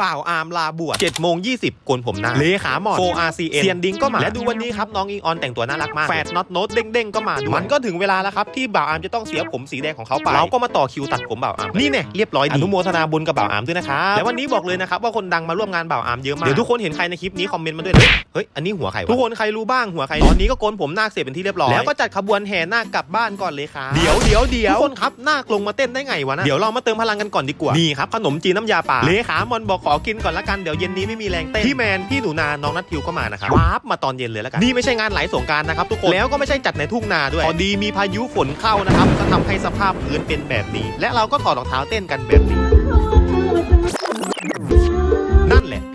บ่าวอาร์มลาบวช7โมง20โกนผมหน้าเลขาหมอน 4RCN เซียนดิงก็มา และดูวันนี้ครับน้องอิงออนแต่งตัวน่ารักมากแฟดน็อตโน้ตเด้งๆก็มาด้วยมันก็ถึงเวลาแล้วครับที่บ่าวอาร์มจะต้องเสียผมสีแดงของเขาไปเราก็มาต่อคิวตัดผมบ่าวอาร์มนี่เนี่ยเรียบร้อยดีอนุโมทนาบุญกับบ่าวอาร์มด้วยนะครับและวันนี้บอกเลยนะครับว่าคนดังมาร่วมงานบ่าวอาร์มเยอะมากเดี๋ยวทุกคนเห็นใครในคลิปนี้คอมเมนต์มาด้วยนะเฮ้ยอันนี้หัวใครวะทุกคนใครรู้บ้างหัวใครตอนนี้ก็โกนผมนาคเสร็จเป็นที่เรียบร้อยแล้วก็จัดขบวนแห่นาคกลับบ้านก่อนเลยครับเดี๋ยวเดี๋ยวเดี๋ยวทุกคนครับนาคลงมาเต้นได้ไงวะนะเดี๋ยวเรามาเติมพลังกันก่อนดีกว่านี่ครับขนมจีนน้ำยาป่าเลขามอนบอกขอกินก่อนละกันเดี๋ยวเย็นนี้ไม่มีแรงเต้นพี่แมนพี่หนูนาน้องนัททิวก็มานะครับวาร์ปมาตอนเย็นเลยแล้วกันนี่ไม่ใช่งานไหลสงกรารนะครับทุกคนแล้วก็ไม่ใช่จัดในทุ่งนาด้วยพอดีมีพายุฝนเข้านะครับก็ทำให้สภาพพื้นเป็นแบบนี้ และเราก็ถอดรองเท้าเต้นกันแบบนี้นั่นแหละ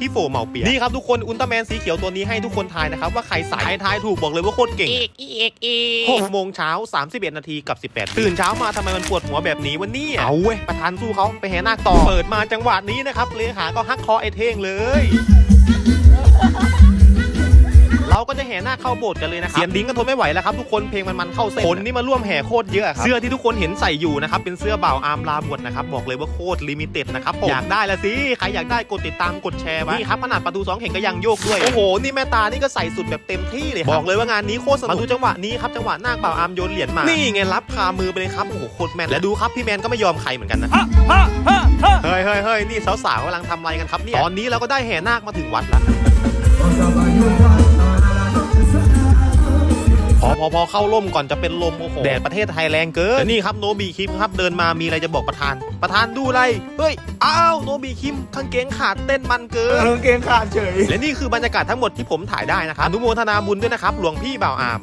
พี่โฟเมาเปียนี่ครับทุกคนอุลตร้าแมนสีเขียวตัวนี้ให้ทุกคนทายนะครับว่าใครใส่ใครทายถูกบอกเลยว่าโคตรเก่งอีกอีกอีกหกโมงเช้า31นาทีกับ18ตื่นเช้ามาทำไมมันปวดหัวแบบนี้วันนี้เอาเว้ยประธานสู้เขาไปแห่นาคต่อเปิดมาจังหวะนี้นะครับเลขาก็ฮักคอไอเท่งเลย เราก็จะแห่นาคเข้าโบสถ์กันเลยนะครับเสียนดิ้งกันทนไม่ไหวแล้วครับทุกคนเพลงมันมันเข้าเส้นคนนี่มาร่วมแห่โคตรเยอะครับเสื้อที่ทุกคนเห็นใส่อยู่นะครับเป็นเสื้อบ่าวอาร์มลาบวชนะครับบอกเลยว่าโคตรลิมิเต็ดนะครับผมอยากได้ละสิใครอยากได้กดติดตามกดแชร์ไว้นี่ครับขนาดประตูสองเห็นก็ยังโยกด้วยโอ้โหนี่แม่ตานี่ก็ใส่สุดแบบเต็มที่เลยครับบอกเลยว่างานนี้โคตรสนุกมาดูจังหวะนี้ครับจังหวะนาคบ่าวอาร์มโยนเหรียญมานี่ไงรับคามือไปเลยครับโอ้โหโคตรแม่นและดูครับพี่แมนก็ไม่ยอมใครเหมือนกันนะเฮ้ยเฮ้ยเฮ้ยนี่สาวๆกำลังทำอะไรกันครับเนี่ยตอนนี้เราก็ได้แห่นาคมาถึงวัดแล้ว พอพอพอเข้าร่มก่อนจะเป็นลมโอ้โหแดดประเทศไทยแรงเกินแต่นี่ครับโนบีคิมครับเดินมามีอะไรจะบอกประธาน ประธานดูอะไรเฮ้ยอ้าวโนบีคิมกางเกงขาดเต้นมันเกินกางเกงขาดเฉยและนี่คือบรรยากาศทั้งหมดที่ผมถ่ายได้นะครับอนุโมทนาบุญด้วยนะครับหลวงพี่บ่าวอาม